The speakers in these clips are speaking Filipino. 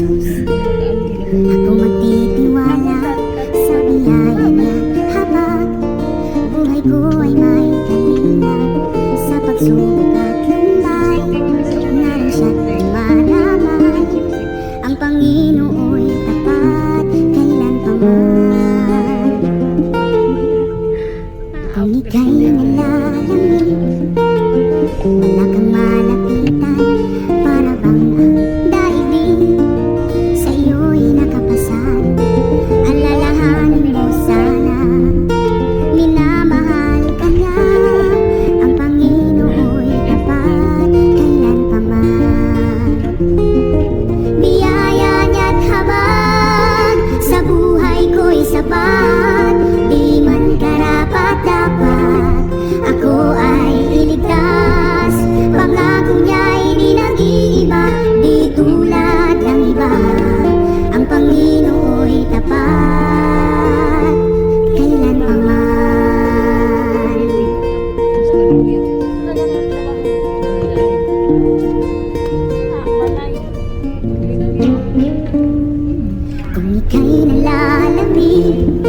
Jesus, Kung ika'y nalalamig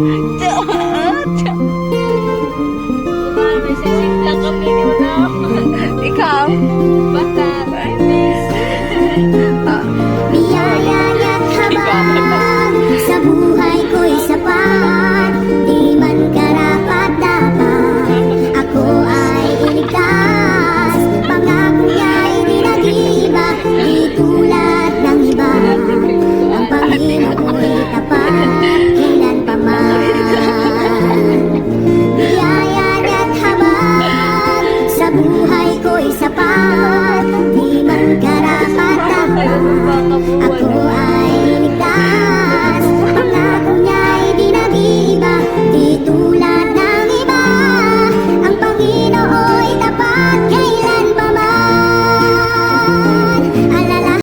Bye.